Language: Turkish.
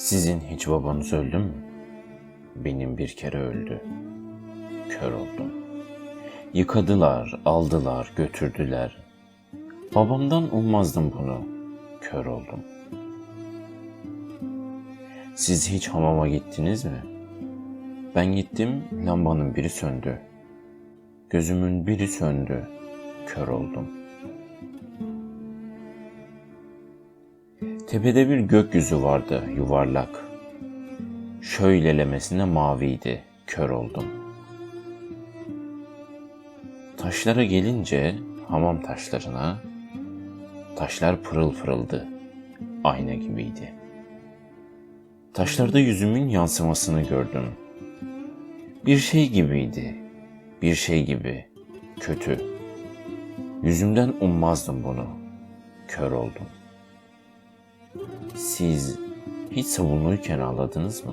Sizin hiç babanız öldü mü? Benim bir kere öldü. Kör oldum. Yıkadılar, aldılar, götürdüler. Babamdan ummazdım bunu. Kör oldum. Siz hiç hamama gittiniz mi? Ben gittim, lambanın biri söndü. Gözümün biri söndü. Kör oldum. Tepede bir gökyüzü vardı, yuvarlak. Şöylelemesine maviydi, kör oldum. Taşlara gelince, hamam taşlarına, taşlar pırıl pırıldı, ayna gibiydi. Taşlarda yüzümün yansımasını gördüm. Bir şey gibiydi, bir şey gibi, kötü. Yüzümden ummazdım bunu, kör oldum. Siz hiç sabunluyken ağladınız mı?